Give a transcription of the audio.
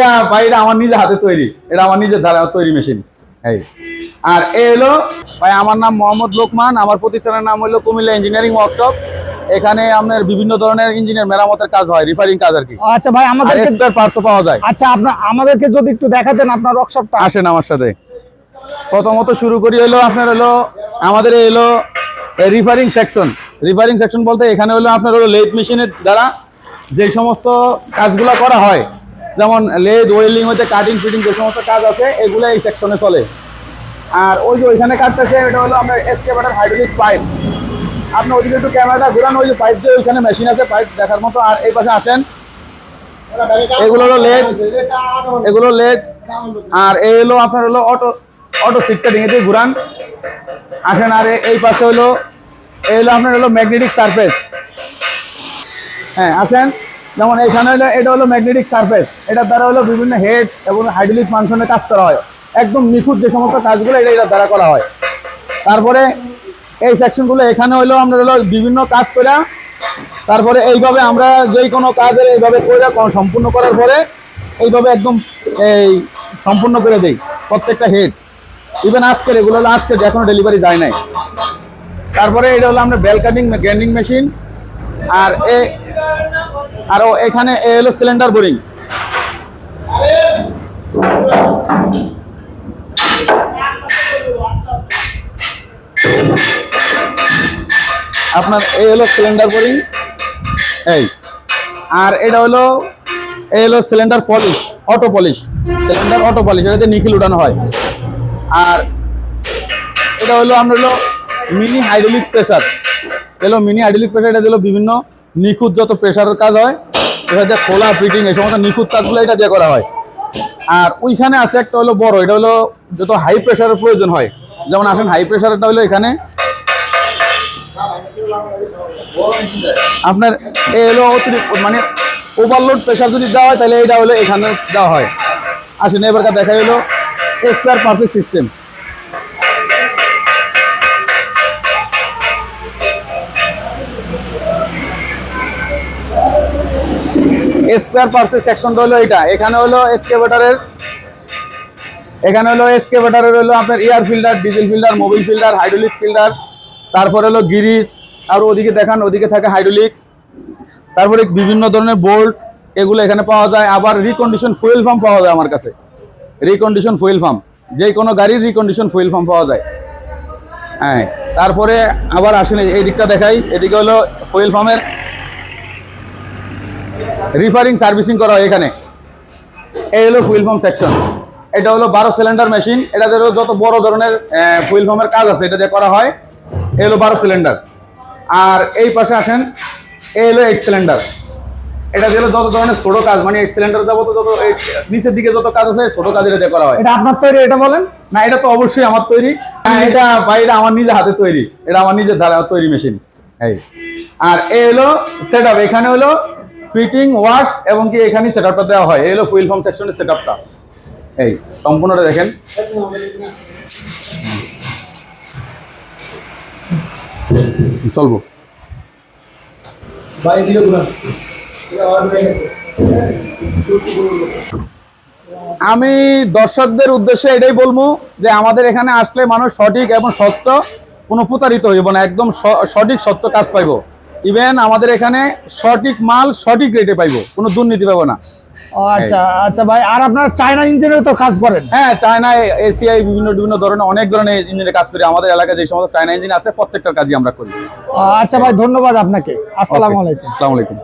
এটা ভাই এটা আমার নিজে হাতে তৈরি। এটা আমার নিজের ধারা তৈরি মেশিন এই। আর এ হলো ভাই আমার নাম মোহাম্মদ লোকমান। আমার প্রতিষ্ঠানের নাম হলো কুমিল্লা ইঞ্জিনিয়ারিং ওয়ার্কশপ এখানে আপনার বিভিন্ন ধরনের ইঞ্জিনিয়ার মেরামতের কাজ হয় রিপেয়ারিং কাজ আর কি। আচ্ছা ভাই আর আমাদেরকে স্পেয়ার পার্টসও পাওয়া যায়। আচ্ছা আপনার আমাদেরকে যদি একটু দেখাতেন আপনার ওয়ার্কশপটা আসেন আমার সাথে। প্রথমত শুরু করি হলো আপনার হলো আমাদের এই হলো রিফারিং সেকশন রিফারিং সেকশন বলতে এখানে হলো আপনার হলো লেট মেশিনের দ্বারা যে সমস্ত কাজগুলো করা হয় যেমন লেদ ওয়েল্ডিং হচ্ছে কাটিং ফিটিং যে সমস্ত কাজ আছে এগুলো এই সেকশনে চলে। আর ওই যে ওইখানে কাজটাছে এটা হলো আপনার এসকেভেটার হাইড্রোলিক পাইপ আপনি ওদিকে একটু ক্যামেরাটা ঘুরান, ওই যে পাইপ দিয়ে ওইখানে মেশিন আছে পাইপ দেখার মতো। আর এই পাশে আসেন। এগুলো হলো লেদ এগুলো লেদ আর এই হলো আপনার হলো অটো অটো সিটটা ভেঙে দিয়ে ঘুরান। আসেন, আর এই পাশে হলো, এই হলো আপনার হলো ম্যাগনেটিক সারফেস হ্যাঁ আসেন। যেমন এখানে এটা হলো ম্যাগনেটিক সারফেস এটার দ্বারা হলো বিভিন্ন হেড এবং হাইড্রোলিক ফাংশনে কাজ করা হয়। একদম নিখুঁত যে সমস্ত কাজগুলো এটা এটার দ্বারা করা হয়। তারপরে এই সেকশনগুলো এখানে হলো আমরা হলো বিভিন্ন কাজ করে তারপরে এইভাবে আমরা যেই কোনো কাজের এইভাবে করে সম্পূর্ণ করার পরে এইভাবে একদম এই সম্পূর্ণ করে দেই প্রত্যেকটা হেড ইভেন আজকের এগুলো হলো, আজকে এখনও ডেলিভারি যায় নাই। তারপরে এটা হলো আমরা বেল কাটিং মেশিন আর এ আরও এখানে এ হলো সিলিন্ডার বোরিং আপনার এই হলো সিলিন্ডার বোরিং এই। আর এটা হলো এই হলো cylinder polish auto polish cylinder auto polish এটাতে নিখিল উঠানো হয়। আর এটা হলো, আমরা হলো মিনি হাইড্রোলিক প্রেসার এলো মিনি হাইড্রোলিক প্রেসার এটা দিলো বিভিন্ন নিখুঁত যত প্রেশারের কাজ হয় এটাতে খোলা ফিটিং এই সমস্ত নিখুঁত কাজগুলো এটা দিয়ে করা হয়। আর ওইখানে আছে একটা হলো বড়, এটা হলো যত হাই প্রেশারের প্রয়োজন হয়। যেমন আসেন হাই প্রেশারটা হলো এখানে। আপনার এ হলো অতিরিক্ত মানে ওভারলোড প্রেশার যদি দেওয়া হয়, তাহলে এটা হলো এখানে দেওয়া হয়। আসেন, এবার দেখা হলো spare parts system spare parts সেকশনটা হলো এটা। এখানে হলো এসকেভেটারের এখানে হলো এসকেভেটারের হলো আপনার air filter diesel filter mobil filter hydraulic filter তারপরে হলো গিরিস, আর ওদিকে দেখান, ওদিকে থাকে হাইড্রোলিক। তারপরে বিভিন্ন ধরনের বোল্ট, এগুলো এখানে পাওয়া যায়। আবার রিকন্ডিশন ফুয়েল পাম্প পাওয়া যায় আমার কাছে। রিকন্ডিশন ফুয়েল পাম্প যে কোনো গাড়ির রিকন্ডিশন ফুয়েল পাম্প পাওয়া যায়। হ্যাঁ তারপরে আবার আসেন, এই দিকটা দেখাই। এদিকে হলো ফুয়েল পাম্পের রিফারিং সার্ভিসিং করা হয় এখানে। এই হলো ফুয়েল পাম্প সেকশন এটা হলো বারো সিলিন্ডার মেশিন এটা যত বড় ধরনের ফুয়েল পাম্পের কাজ আছে এটা দিয়ে করা হয়। এই হলো বারো সিলিন্ডার আর এই পাশে আসেন এই হলো এইট সিলিন্ডার এটা দিয়ে হলো যত ধরনের ছোট কাজ মানে এইট সিলিন্ডার যাবত যত নিচের দিকে যত কাজ আছে ছোট কাজ এটা দিয়ে করা হয়। এটা আপনার তৈরি এটা বলেন? না এটা তো অবশ্যই আমার তৈরি। হ্যাঁ এটা ভাই এটা আমার নিজে হাতে তৈরি। এটা আমার নিজের ধারা তৈরি মেশিন এই। আর এ হলো সেট আপ এখানে হলো ফিটিং, ওয়াশ এবং কি এখানে সেট আপটা দেওয়া হয়। এই হলো ফুয়েল পাম্প সেকশনের সেট আপটা এই, সম্পূর্ণটা দেখেন। চলবো। আমি দর্শকদের উদ্দেশ্যে এটাই বলব যে আমাদের এখানে আসলে মানুষ সঠিক এবং স্বচ্ছ, কোনো প্রতারিত হইব না, একদম সঠিক, স্বচ্ছ কাজ পাইবো। ইভেন আমাদের এখানে সঠিক মাল সঠিক রেটে পাইব কোনো দুর্নীতি পাবো না। আচ্ছা আচ্ছা ভাই আর আপনার চায়না ইঞ্জিনের তো কাজ করেন? হ্যাঁ চায়না এসিআই বিভিন্ন বিভিন্ন ধরনের অনেক ধরনের ইঞ্জিনের কাজ করি। আমাদের এলাকায় যে সমস্ত চায়না ইঞ্জিন আছে প্রত্যেকটার কাজই আমরা করি। আচ্ছা ভাই ধন্যবাদ আপনাকে। আসসালামু আলাইকুম। আসসালামু আলাইকুম।